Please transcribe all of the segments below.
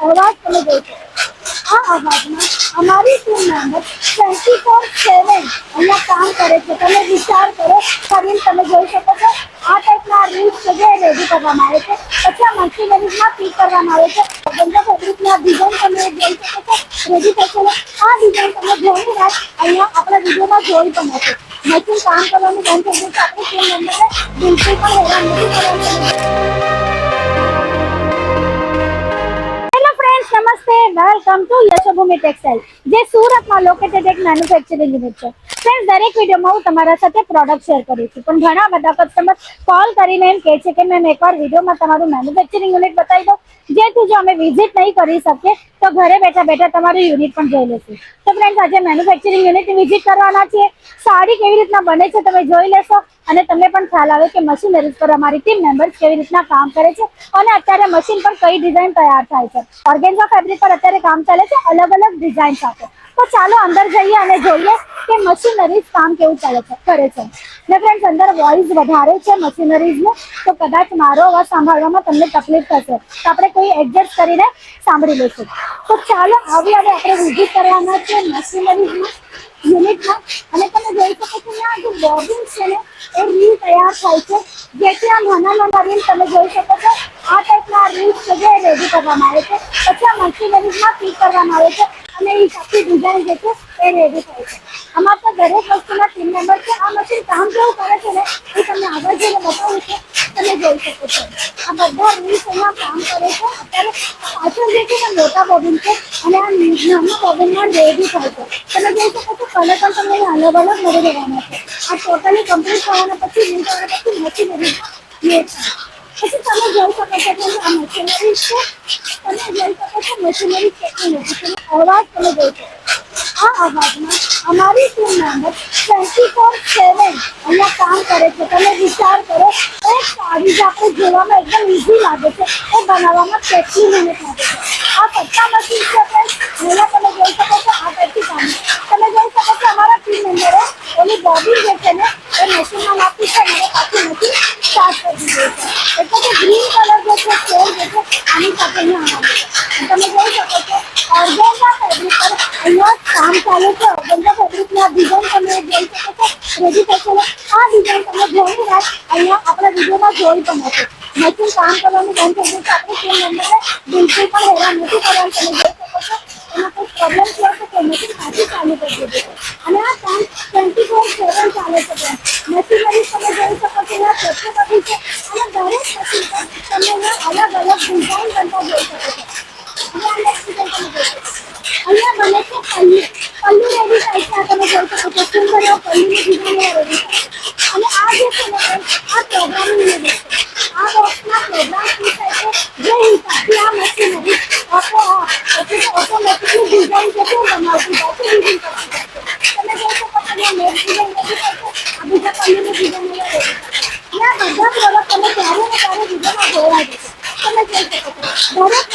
અવાજ તમે જોશો આ અવાજમાં અમારી team member twenty four seven અહીંયા કામ કરે છે. તમે વિચાર કરો કરીને તમે જોઈ શકો છો, આ ટાઈપના રીલ્સ છે જે રેડી કરવામાં આવે છે. પછી આ મશીનરીઝમાં ફીટ કરવામાં આવે છે. ગંજા ફેબ્રિકના ડિઝાઇન તમે જોઈ શકો છો. રેડી થશે આ ડિઝાઇન તમે જોઈ વાત અહીંયા આપણા વિડીયોમાં જોઈ પણ હશે. મશીન કામ કરવાનું બંધ થઈ ગયું આપણી ટીમ મેમ્બરને બિલકુલ પણ હેરાન નથી કરવાનું. વેલકમ ટુ યશોભૂમિ ટેક્સટાઇલ જે સુરતમાં લોકેટેડ એક મેન્યુફેક્ચરિંગ યુનિટ છે. ફ્રેન્ડ દરેક વિડીયોમાં હું તમારા સાથે પ્રોડક્ટ શેર કરું છું. પણ ઘણા બધા કસ્ટમર કોલ કરીને એમ કહે છે કે મેમ, એકવાર વિડીયોમાં તમારું મેન્યુફેક્ચરિંગ યુનિટ બતાવી દો. જેથી જો અમે વિઝિટ નહીં કરી શકીએ તો ઘરે બેઠા બેઠા તમારું યુનિટ પણ જોઈ લેશે. તો ફ્રેન્ડ્સ આજે મેન્યુફેક્ચરિંગ યુનિટ વિઝિટ કરવાના છીએ સાડી કેવી રીતના બને છે તમે જોઈ લેશો. અને તમને પણ ખ્યાલ આવે કે મશીનરીઝ પર અમારી ટીમ મેમ્બર્સ કેવી રીતના કામ કરે છે. અને અત્યારે મશીન પર કઈ ડિઝાઇન તૈયાર થાય છે. ઓર્ગેન્ઝા ફેબ્રિક પર અત્યારે કામ ચાલે છે, અલગ અલગ ડિઝાઇન સાથે. તો ચાલો અંદર જઈએ અને જોઈએ કે મશીનરીઝ કામ કેવું ચાલે છે, કરે છે. ને ફ્રેન્ડ્સ અંદર વોઇસ વધારે છે મશીનરીઝનું તો કદાચ મારો અવાજ સાંભળવામાં તમને તકલીફ થશે. તો આપણે કોઈ એડજસ્ટ કરીને સાંભળી લઈશું. તો ચાલો આવી હવે આપણે વિઝિટ કરવાના છે મશીનરીઝમાં યુનિટમાં અને તમે જોઈ શકો છો કે આ જે બોબિન છે ને, એ રીલ તૈયાર થાય છે. જેથી આ નાના નાના રીલ તમે જોઈ શકો છો. આ ટાઈપના રીલ છે જે રેડી કરવામાં આવે છે. પછી આ મશીનરીઝમાં ફીટ કરવામાં આવે છે. અને એ આખી ડિઝાઇન જે છે એ રેડી થાય છે. આમાં તો દરેક વસ્તુના ટીમ મેમ્બર છે. આ મશીન કામ કેવું કરે છે ને, એ તમને આગળ જઈને બતાવું છે. તમે જોઈ શકો છો. આ બધા રીલ્સ અહીંયા કામ કરે છે. અત્યારે પાછળ જે છે ને મોટા બોબિન છે અને આ નાના બોબિનમાં રેડી થાય છે. તમે જોઈ શકો છો કલર પણ તમને અલગ અલગ મળી રહેવાના છે. આ ટોટલી કમ્પ્લીટ થવાના પછી રીલ થવાના પછી મશીનરીમાં લેટ થાય પછી તમે જોઈ શકો છો કે આ મશીનરી છે. તમે જોઈ શકો છો મશીનરી કેટલી છે અવાજ તમે જોઈ શકો આ અવાજમાં અમારી team member twenty four seven અહીંયા કામ કરે છે. તમે વિચાર કરો, એ સાડી જે આપણે જોવામાં એકદમ ઇઝી લાગે છે. એ બનાવવામાં કેટલી મહેનત લાગે છે? કામ ચાલે છે ઓર્ગેન્ઝા ફેબ્રિકના ડિઝાઇન તમે જોઈ શકો છો રેડી થશે આ ડિઝાઇન તમે જોઈ વાત અહીંયા આપણા વિડીયોમાં જોઈ પણ હશે. મશીન કામ કરવાનું બંધ થઈ ગયું આપણે ટીમ મેમ્બરને બિલકુલ પણ હેરાન નથી કરવાનું તમે જોઈ શકો છો. એમાં કોઈ પ્રોબ્લેમ થયો તો તે મશીન પાછું ચાલુ કરી દીધું અને આ કામ ટ્વેન્ટી ફોર સેવન ચાલે છે બેન મશીનરી તમે જોઈ શકો છો અહીંયા કેટલી બધી છે અને દરેક મશીન પર તમે અહીંયા અલગ અલગ ડિઝાઇન બનતા જોઈ શકો છો અહીંયા next design તમે જોઈ શકો છો. અહીંયા બને છે પલ્લુ રેડી થાય તમે જોઈ શકો છો. સુંદર એવો પલ્લુની ડિઝાઇન અને આ જે છે આ પ્રોગ્રામિંગ યુનિટ છે આ બોક્સમાં પ્રોગ્રામ શું થાય છે જે હિસાબથી આ મશીનરી ઓટો ઓટોમેટિકલી ડિઝાઇન છે બનાવતી જાય તમે જોઈ શકો છો અહીંયા નેટ ડિઝાઇન છે તમે ત્યારે ને ત્યારે જોવા જશો તમે જોઈ શકો છો દરેક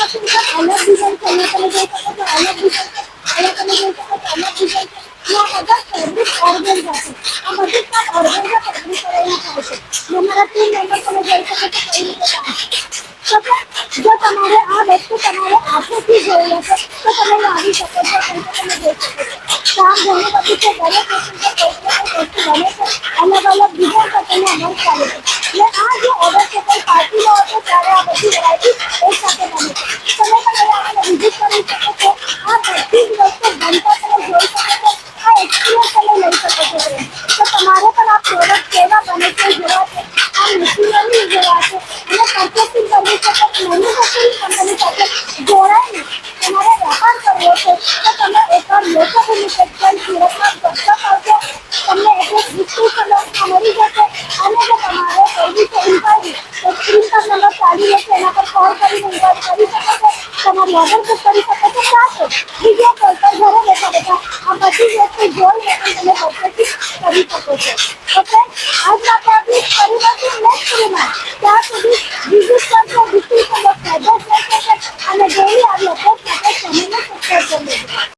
મશીન તમે જોઈ શકો છો અલગ છે અહીંયા તમે જોઈ શકો છો અલગ ડિઝાઇન છે આ બધા ફેબ્રિક ઓર્ગેન્ઝા છે આ બધી કામ ઓર્ગેન્ઝા ફેબ્રિક પર અહીંયા થાય છે અમારા ટીમ મેમ્બર તમે જોઈ શકો છો કઈ રીતે કામ કરે છે. તો કે જો તમારે આ વસ્તુ તમારે જોઈ હશે તો તમે લાવી શકો છો કેમ તમે જોઈ શકો છો કામ ઘણું છે દરેક વસ્તુ પર કોઈ કોઈ બને છે અલગ અલગ ડિઝાઇન પર તમે અમલ ચાલે છે આ જે ઓર્ડર છે કોઈ પાર્ટીનો હતો ત્યારે આ બધી વેરાયટી એક સાથે બને છે તમે તમારી ઓર્ડર બુક કરી શકો તો સાચો બીજા કોઈ પણ ઘરે બેઠા આ બધી વસ્તુ જોઈ બેઠી તમે પરચેસ શકો છો. ઓકે આજ માટે ફરી પાછું ત્યાં સુધી